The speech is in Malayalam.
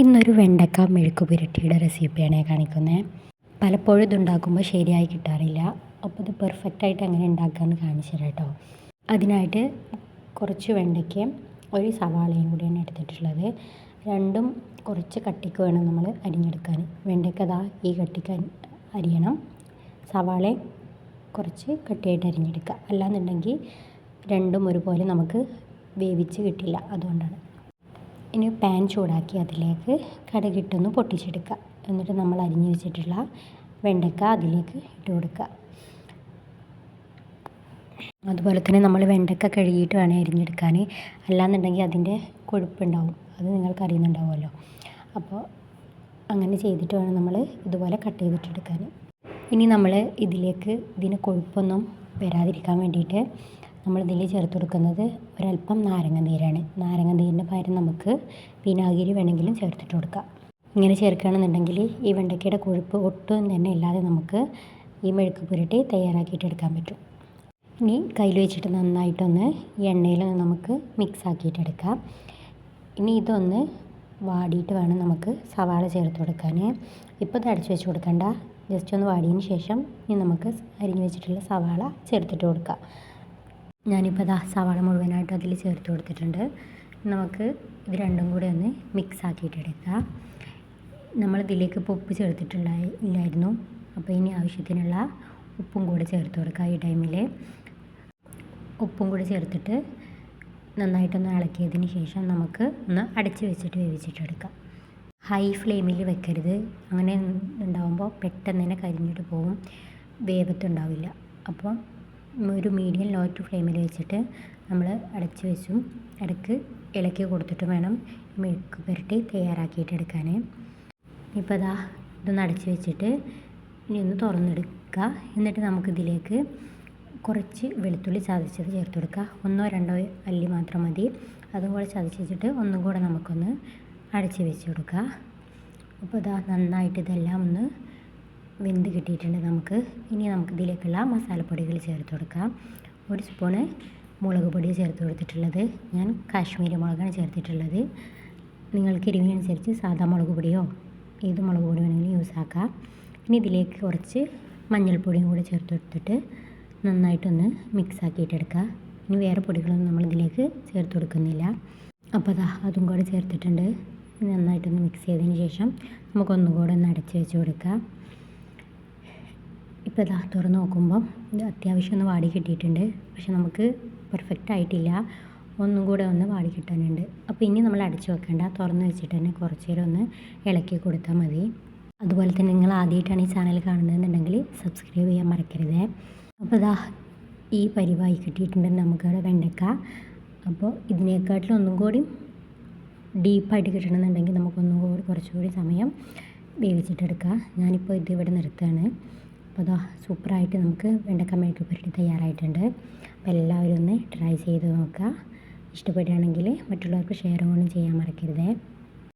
ഇന്നൊരു വെണ്ടക്ക മെഴുക്ക് പുരട്ടിയുടെ റെസിപ്പിയാണ് കാണിക്കുന്നത് പലപ്പോഴും ഇതുണ്ടാക്കുമ്പോൾ ശരിയായി കിട്ടാറില്ല. അപ്പോൾ ഇത് പെർഫെക്റ്റായിട്ട് എങ്ങനെ ഉണ്ടാക്കാമെന്ന് കാണിച്ചു കേട്ടോ. അതിനായിട്ട് കുറച്ച് വെണ്ടയ്ക്കയും ഒരു സവാളയും കൂടിയാണ് എടുത്തിട്ടുള്ളത്. രണ്ടും കുറച്ച് കട്ടിക്ക് വേണം നമ്മൾ അരിഞ്ഞെടുക്കാൻ. വെണ്ടയ്ക്ക ദാ ഈ കട്ടിക്ക് അരിയണം. സവാളയും കുറച്ച് കട്ടിയായിട്ട് അരിഞ്ഞെടുക്കുക. അല്ലാന്നുണ്ടെങ്കിൽ രണ്ടും ഒരുപോലെ നമുക്ക് വേവിച്ച് കിട്ടില്ല. അതുകൊണ്ടാണ്. ഇനി പാൻ ചൂടാക്കി അതിലേക്ക് കടുകിട്ടൊന്ന് പൊട്ടിച്ചെടുക്കുക. എന്നിട്ട് നമ്മൾ അരിഞ്ഞു വെച്ചിട്ടുള്ള വെണ്ടയ്ക്ക അതിലേക്ക് ഇട്ട് കൊടുക്കുക. അതുപോലെ തന്നെ നമ്മൾ വെണ്ടയ്ക്ക കഴുകിയിട്ട് വേണം അരിഞ്ഞെടുക്കാൻ. അല്ലാന്നുണ്ടെങ്കിൽ അതിന്റെ കൊഴുപ്പുണ്ടാവും. അത് നിങ്ങൾക്ക് അറിയുന്നുണ്ടാവുമല്ലോ. അപ്പോൾ അങ്ങനെ ചെയ്തിട്ട് വേണം നമ്മൾ ഇതുപോലെ കട്ട് ചെയ്തിട്ടെടുക്കാൻ. ഇനി നമ്മൾ ഇതിലേക്ക് ഇതിന് കൊഴുപ്പൊന്നും വരാതിരിക്കാൻ വേണ്ടിയിട്ട് നമ്മൾ ഇതിൽ ചേർത്ത് കൊടുക്കുന്നത് ഒരല്പം നാരങ്ങ നീരാണ്. നാരങ്ങ നീരിന് പകരം നമുക്ക് വിനാഗിരി വേണമെങ്കിലും ചേർത്തിട്ട് കൊടുക്കാം. ഇങ്ങനെ ചേർക്കുകയാണെന്നുണ്ടെങ്കിൽ ഈ വെണ്ടയ്ക്കയുടെ കൊഴുപ്പ് ഒട്ടും തന്നെ ഇല്ലാതെ നമുക്ക് ഈ മെഴുക്ക് പുരട്ടി തയ്യാറാക്കിയിട്ട് എടുക്കാൻ പറ്റും. ഇനി കയ്യിൽ വെച്ചിട്ട് നന്നായിട്ടൊന്ന് ഈ എണ്ണയിൽ നമുക്ക് മിക്സ് ആക്കിയിട്ടെടുക്കാം ഇനി ഇതൊന്ന് വാടിയിട്ട് വേണം നമുക്ക് സവാള ചേർത്ത് കൊടുക്കാൻ ഇപ്പോൾ ഇത് അടച്ചു വെച്ച് കൊടുക്കണ്ട. ജസ്റ്റ് ഒന്ന് വാടിയതിന് ശേഷം ഇനി നമുക്ക് അരിഞ്ഞ് വെച്ചിട്ടുള്ള സവാള ചേർത്തിട്ട് കൊടുക്കാം. ഞാനിപ്പോൾ ദാ സവാള മുഴുവനായിട്ട് അതിൽ ചേർത്ത് കൊടുത്തിട്ടുണ്ട്. നമുക്ക് ഇത് രണ്ടും കൂടെ ഒന്ന് മിക്സ് ആക്കിയിട്ട് എടുക്കാം. നമ്മൾ ഇതിലേക്ക് ഇപ്പോൾ ഉപ്പ് ചേർത്തിട്ടുള്ള ഇല്ലായിരുന്നു അപ്പോൾ ഇനി ആവശ്യത്തിനുള്ള ഉപ്പും കൂടെ ചേർത്ത് കൊടുക്കുക ഈ ടൈമിൽ ഉപ്പും കൂടി ചേർത്തിട്ട് നന്നായിട്ടൊന്ന് ഇളക്കിയതിന് ശേഷം നമുക്ക് ഒന്ന് അടച്ച് വെച്ചിട്ട് വേവിച്ചിട്ടെടുക്കാം ഹൈ ഫ്ലെയിമിൽ വെക്കരുത്. അങ്ങനെ ഉണ്ടാകുമ്പോൾ പെട്ടെന്ന് തന്നെ കരിഞ്ഞിട്ട് പോകും വേവത്തുണ്ടാവില്ല. അപ്പോൾ ഒരു മീഡിയം ലോ ടു ഫ്ലെയിമിൽ വെച്ചിട്ട് നമ്മൾ അടച്ച് വെച്ചും. ഇടയ്ക്ക് ഇളക്കി കൊടുത്തിട്ട് വേണം മെഴുക്ക് പുരട്ടി തയ്യാറാക്കിയിട്ട് എടുക്കാൻ ഇപ്പോൾ അതാ ഇതൊന്ന് അടച്ച് വെച്ചിട്ട് ഇനി ഒന്ന് തുറന്നെടുക്കുക എന്നിട്ട് നമുക്കിതിലേക്ക് കുറച്ച് വെളുത്തുള്ളി ചതച്ചത് ചേർത്ത് കൊടുക്കുക ഒന്നോ രണ്ടോ അല്ലി മാത്രം മതി. അതും കൂടെ ചതച്ച് വെച്ചിട്ട് ഒന്നും കൂടെ നമുക്കൊന്ന് അടച്ച് വെച്ച് കൊടുക്കുക അപ്പോൾ ഇതാ നന്നായിട്ട് ഇതെല്ലാം ഒന്ന് വെന്ത് കിട്ടിയിട്ടുണ്ട് നമുക്ക്. ഇനി നമുക്ക് ഇതിലേക്കുള്ള മസാലപ്പൊടികൾ ചേർത്ത് കൊടുക്കാം. ഒരു സ്പൂണ് മുളക് പൊടി ചേർത്ത് കൊടുത്തിട്ടുള്ളത്. ഞാൻ കാശ്മീരി മുളകാണ് ചേർത്തിട്ടുള്ളത്. നിങ്ങൾക്ക് എരിവിനനുസരിച്ച് സാധാ മുളക് പൊടിയോ ഏത് മുളക് പൊടി വേണമെങ്കിലും യൂസ് ആക്കാം. ഇനി ഇതിലേക്ക് കുറച്ച് മഞ്ഞൾപ്പൊടിയും കൂടെ ചേർത്ത് കൊടുത്തിട്ട് നന്നായിട്ടൊന്ന് മിക്സ് ആക്കിയിട്ടെടുക്കുക ഇനി വേറെ പൊടികളൊന്നും നമ്മൾ ഇതിലേക്ക് ചേർത്ത് കൊടുക്കുന്നില്ല. അപ്പോൾ അതാ അതും കൂടെ ചേർത്തിട്ടുണ്ട്. നന്നായിട്ടൊന്ന് മിക്സ് ചെയ്തതിന് ശേഷം നമുക്കൊന്നും കൂടെ ഒന്ന് അടച്ച് വെച്ച് കൊടുക്കുക ഇപ്പോൾ ഇതാ തുറന്ന് നോക്കുമ്പം ഇത് അത്യാവശ്യം ഒന്ന് വാടി കിട്ടിയിട്ടുണ്ട്. പക്ഷെ നമുക്ക് പെർഫെക്റ്റ് ആയിട്ടില്ല. ഒന്നും കൂടെ ഒന്ന് വാടി കിട്ടാനുണ്ട്. അപ്പോൾ ഇനി നമ്മൾ അടിച്ചു വെക്കേണ്ട. തുറന്ന് വെച്ചിട്ട് തന്നെ കുറച്ച് നേരം ഒന്ന് ഇളക്കി കൊടുത്താൽ മതി. അതുപോലെ തന്നെ നിങ്ങൾ ആദ്യമായിട്ടാണ് ഈ ചാനൽ കാണുന്നതെന്നുണ്ടെങ്കിൽ സബ്സ്ക്രൈബ് ചെയ്യാൻ മറക്കരുത്. അപ്പോൾ ഇതാ ഈ പരിവായി കിട്ടിയിട്ടുണ്ട് നമുക്കവിടെ വെണ്ടക്ക. അപ്പോൾ ഇതിനേക്കാട്ടിലും ഒന്നും കൂടി ഡീപ്പായിട്ട് കിട്ടണമെന്നുണ്ടെങ്കിൽ നമുക്കൊന്നും കൂടി കുറച്ചുകൂടി സമയം വേവിച്ചിട്ടെടുക്കുക ഞാനിപ്പോൾ ഇത് ഇവിടെ നിർത്തുകയാണ്. അപ്പോൾ അതാ സൂപ്പറായിട്ട് നമുക്ക് വെണ്ടക്ക മെഴുക്ക് പുരട്ടി തയ്യാറായിട്ടുണ്ട്. അപ്പോൾ എല്ലാവരും ഒന്ന് ട്രൈ ചെയ്ത് നോക്കുക. ഇഷ്ടപ്പെടുകയാണെങ്കിൽ മറ്റുള്ളവർക്ക് ഷെയർ കൂടി ചെയ്യാൻ മറക്കരുതേ.